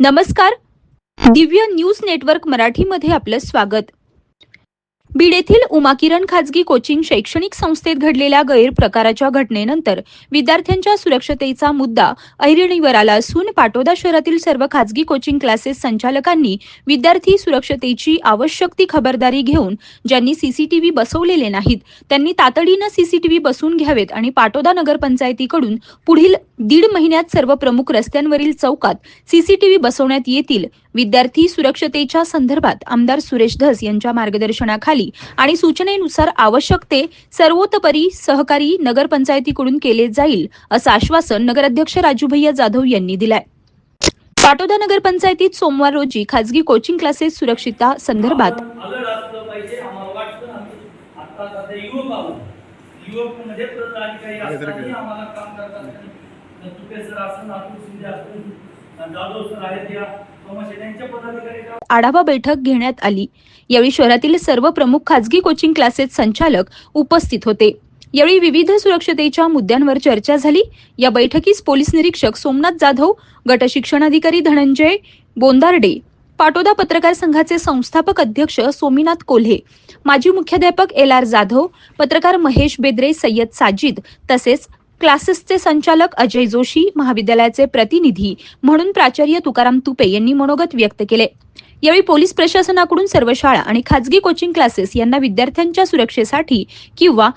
नमस्कार. Divya news network मराठीमध्ये आपलं स्वागत. बीड येथील उमाकिरण खाजगी कोचिंग शैक्षणिक संस्थेत घडलेल्या गैरप्रकाराच्या घटनेनंतर विद्यार्थ्यांच्या सुरक्षतेचा मुद्दा ऐरणीवर आला असून पाटोदा शहरातील सर्व खाजगी कोचिंग क्लासेस संचालकांनी विद्यार्थी सुरक्षतेची आवश्यक ती खबरदारी घेऊन ज्यांनी सीसीटीव्ही बसवलेले नाहीत त्यांनी तातडीनं सीसीटीव्ही बसवून घ्यावेत आणि पाटोदा नगरपंचायतीकडून पुढील दीड महिन्यात सर्व प्रमुख रस्त्यांवरील चौकात सीसीटीव्ही बसवण्यात येतील विद्यार्थी सुरक्षतेच्या संदर्भात आमदार सुरेश धस यांच्या मार्गदर्शनाखाली आणि सूचनेनुसार आवश्यक ते सर्वोतपरी सहकारी नगरपंचायतीकडून केले जाईल असं आश्वासन नगराध्यक्ष राजूभैया जाधव यांनी दिलंय. पाटोदा नगरपंचायतीत सोमवार रोजी खासगी कोचिंग क्लासेस सुरक्षितता संदर्भात सर जाधव सर आहेत या. आढावा बैठक घेण्यात आली. यावेळी शहरातील सर्व प्रमुख खाजगी कोचिंग क्लासेस संचालक उपस्थित होते. यावेळी विविध सुरक्षतेच्या मुद्द्यांवर चर्चा झाली. या बैठकीस पोलीस निरीक्षक सोमनाथ जाधव गट शिक्षणाधिकारी धनंजय बोंदार्डे पाटोदा पत्रकार संघाचे संस्थापक अध्यक्ष सोमीनाथ कोल्हे माजी मुख्याध्यापक एल आर जाधव पत्रकार महेश बेद्रे सय्यद साजिद तसेच क्लासेसचे संचालक अजय जोशी महाविद्यालयाचे प्रतिनिधी म्हणून प्राचार्य तुकाराम तुपे यांनी मनोगत व्यक्त केले. यावेळी पोलीस प्रशासनाकडून सर्व शाळा आणि खाजगी कोचिंग क्लासेस यांना विद्यार्थ्यांच्या सुरक्षेसाठी किंवा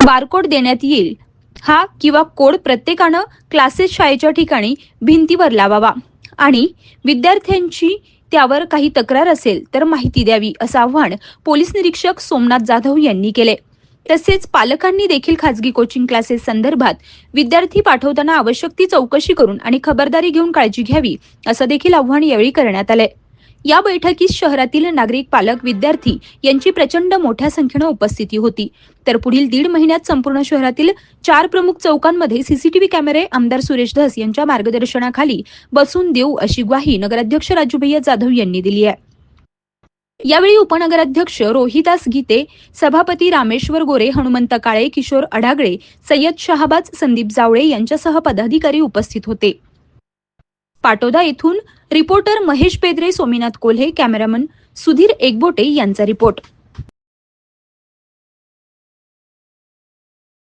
बारकोड देण्यात येईल हा किंवा कोड प्रत्येकानं क्लासेस शाळेच्या ठिकाणी भिंतीवर लावावा आणि विद्यार्थ्यांची त्यावर काही तक्रार असेल तर माहिती द्यावी असं आव्हान पोलीस निरीक्षक सोमनाथ जाधव यांनी केले. तसेच पालकांनी देखील खाजगी कोचिंग क्लासेस संदर्भात विद्यार्थी पाठवताना आवश्यक ती चौकशी करून आणि खबरदारी घेऊन काळजी घ्यावी असं देखील आव्हान यावेळी करण्यात आलंय. या बैठकीत शहरातील नागरिक पालक विद्यार्थी यांची प्रचंड मोठ्या संख्येनं उपस्थिती होती. तर पुढील दीड महिन्यात संपूर्ण शहरातील चार प्रमुख चौकांमध्ये सीसीटीव्ही कॅमेरे आमदार सुरेश धस यांच्या मार्गदर्शनाखाली बसून देऊ अशी ग्वाही नगराध्यक्ष राजूभैया जाधव यांनी दिली आहे. यावेळी उपनगराध्यक्ष रोहिदास गीते सभापती रामेश्वर गोरे हनुमंत काळे किशोर अढागळे सय्यद शहाबाज संदीप जावळे यांच्यासह पदाधिकारी उपस्थित होते. पाटोदा येथून रिपोर्टर महेश पेद्रे सोमीनाथ कोल्हे कॅमेरामन सुधीर एकबोटे यांचा रिपोर्ट.